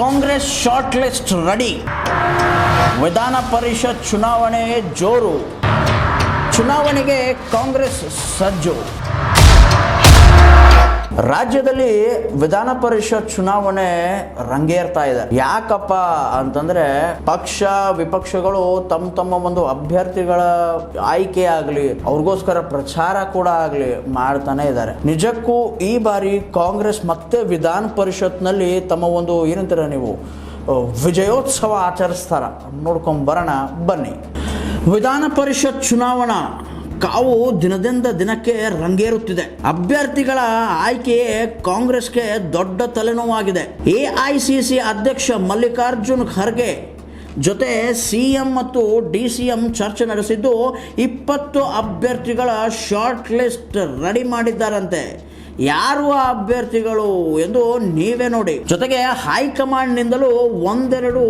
Congress short list ready. ವಿಧಾನ ಪರಿಷತ್ ಚುನಾವಣೆ ಜೋರು. ಚುನಾವಣೆಗೆ ಕಾಂಗ್ರೆಸ್ ಸಜ್ಜು. ರಾಜ್ಯದಲ್ಲಿ ವಿಧಾನ ಪರಿಷತ್ ಚುನಾವಣೆ ರಂಗೇರ್ತಾ ಇದೆ. ಯಾಕಪ್ಪ ಅಂತಂದ್ರೆ ಪಕ್ಷ ವಿಪಕ್ಷಗಳು ತಮ್ಮ ತಮ್ಮ ಒಂದು ಅಭ್ಯರ್ಥಿಗಳ ಆಯ್ಕೆ ಆಗಲಿ, ಅವ್ರಿಗೋಸ್ಕರ ಪ್ರಚಾರ ಕೂಡ ಆಗಲಿ ಮಾಡ್ತಾನೆ ಇದ್ದಾರೆ. ನಿಜಕ್ಕೂ ಈ ಬಾರಿ ಕಾಂಗ್ರೆಸ್ ಮತ್ತೆ ವಿಧಾನ ಪರಿಷತ್ನಲ್ಲಿ ತಮ್ಮ ಒಂದು ಏನಂತೀರ ನೀವು ವಿಜಯೋತ್ಸವ ಆಚರಿಸ್ತಾರ. ನೋಡ್ಕೊಂಡ್ ಬರೋಣ, ಬನ್ನಿ. ವಿಧಾನ ಪರಿಷತ್ ಚುನಾವಣಾ ಕಾವು ದಿನದಿಂದ ದಿನಕ್ಕೆ ರಂಗೇರುತ್ತಿದೆ. ಅಭ್ಯರ್ಥಿಗಳ ಆಯ್ಕೆಯೇ ಕಾಂಗ್ರೆಸ್ಗೆ ದೊಡ್ಡ ತಲೆನೋವಾಗಿದೆ. ಎ ಐ ಸಿ ಸಿ ಅಧ್ಯಕ್ಷ ಮಲ್ಲಿಕಾರ್ಜುನ್ ಖರ್ಗೆ ಜೊತೆ ಸಿ ಎಂ ಮತ್ತು ಡಿ ಸಿ ಎಂ ಚರ್ಚೆ ನಡೆಸಿದ್ದು ಇಪ್ಪತ್ತು ಅಭ್ಯರ್ಥಿಗಳ ಶಾರ್ಟ್ ಲಿಸ್ಟ್ ರೆಡಿ ಮಾಡಿದ್ದಾರಂತೆ. ಯಾರು ಆ ಅಭ್ಯರ್ಥಿಗಳು ಎಂದು ನೀವೇ ನೋಡಿ. ಜೊತೆಗೆ ಹೈಕಮಾಂಡ್ನಿಂದಲೂ ಒಂದೆರಡು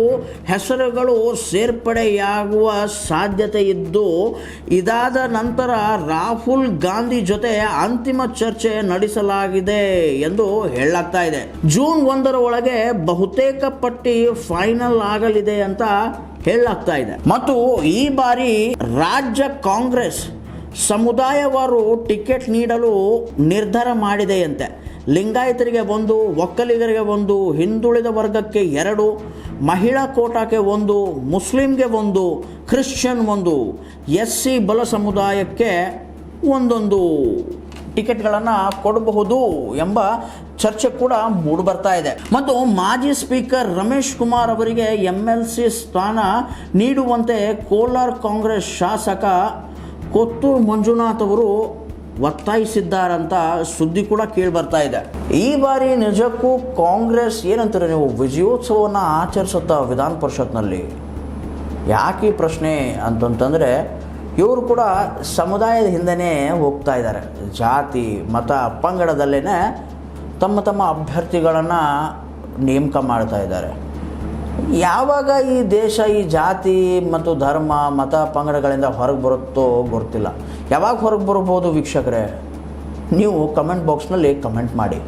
ಹೆಸರುಗಳು ಸೇರ್ಪಡೆಯಾಗುವ ಸಾಧ್ಯತೆ ಇದ್ದು, ಇದಾದ ನಂತರ ರಾಹುಲ್ ಗಾಂಧಿ ಜೊತೆ ಅಂತಿಮ ಚರ್ಚೆ ನಡೆಸಲಾಗಿದೆ ಎಂದು ಹೇಳಲಾಗ್ತಾ ಇದೆ. ಜೂನ್ ಒಂದರ ಒಳಗೆ ಬಹುತೇಕ ಪಟ್ಟಿ ಫೈನಲ್ ಆಗಲಿದೆ ಅಂತ ಹೇಳಲಾಗ್ತಾ ಇದೆ. ಮತ್ತು ಈ ಬಾರಿ ರಾಜ್ಯ ಕಾಂಗ್ರೆಸ್ ಸಮುದಾಯವಾರು ಟಿಕೆಟ್ ನೀಡಲು ನಿರ್ಧಾರ ಮಾಡಿದೆಯಂತೆ. ಲಿಂಗಾಯತರಿಗೆ ಒಂದು, ಒಕ್ಕಲಿಗರಿಗೆ ಒಂದು, ಹಿಂದುಳಿದ ವರ್ಗಕ್ಕೆ ಎರಡು, ಮಹಿಳಾ ಕೋಟಾಕ್ಕೆ ಒಂದು, ಮುಸ್ಲಿಂಗೆ ಒಂದು, ಕ್ರಿಶ್ಚಿಯನ್ ಒಂದು. ಎಸ್ ಸಿ ಬಲ ಸಮುದಾಯಕ್ಕೆ ಒಂದೊಂದು ಟಿಕೆಟ್ಗಳನ್ನು ಕೊಡಬಹುದು ಎಂಬ ಚರ್ಚೆ ಕೂಡ ಮೂಡಿಬರ್ತಾ ಇದೆ. ಮತ್ತು ಮಾಜಿ ಸ್ಪೀಕರ್ ರಮೇಶ್ ಕುಮಾರ್ ಅವರಿಗೆ ಎಂ ಎಲ್ ಸಿ ಸ್ಥಾನ ನೀಡುವಂತೆ ಕೋಲಾರ ಕಾಂಗ್ರೆಸ್ ಶಾಸಕ ಕೊತ್ತೂರು ಮಂಜುನಾಥ್ ಅವರು ಒತ್ತಾಯಿಸಿದ್ದಾರಂತ ಸುದ್ದಿ ಕೂಡ ಕೇಳಿ ಬರ್ತಾ ಇದೆ. ಈ ಬಾರಿ ನಿಜಕ್ಕೂ ಕಾಂಗ್ರೆಸ್ ಏನಂತಾರೆ ನೀವು, ವಿಜಯೋತ್ಸವವನ್ನು ಆಚರಿಸುತ್ತಾ ವಿಧಾನ ಪರಿಷತ್ನಲ್ಲಿ? ಯಾಕೆ ಪ್ರಶ್ನೆ ಅಂತಂತಂದರೆ, ಇವರು ಕೂಡ ಸಮುದಾಯದ ಹಿಂದೆನೇ ಹೋಗ್ತಾ ಇದ್ದಾರೆ. ಜಾತಿ, ಮತ ಪಂಗಡದಲ್ಲೇ ತಮ್ಮ ತಮ್ಮ ಅಭ್ಯರ್ಥಿಗಳನ್ನು ನೇಮಕ ಮಾಡ್ತಾ ಇದ್ದಾರೆ. ಯಾವಾಗ ಈ ದೇಶ, ಈ ಜಾತಿ ಮತ್ತು ಧರ್ಮ, ಮತ ಪಂಗಡಗಳಿಂದ ಹೊರಗೆ ಬರುತ್ತೋ ಗೊತ್ತಿಲ್ಲ. ಯಾವಾಗ ಹೊರಗೆ ಬರ್ಬೋದು ವೀಕ್ಷಕರೇ? ನೀವು ಕಮೆಂಟ್ ಬಾಕ್ಸ್ನಲ್ಲಿ ಕಮೆಂಟ್ ಮಾಡಿ.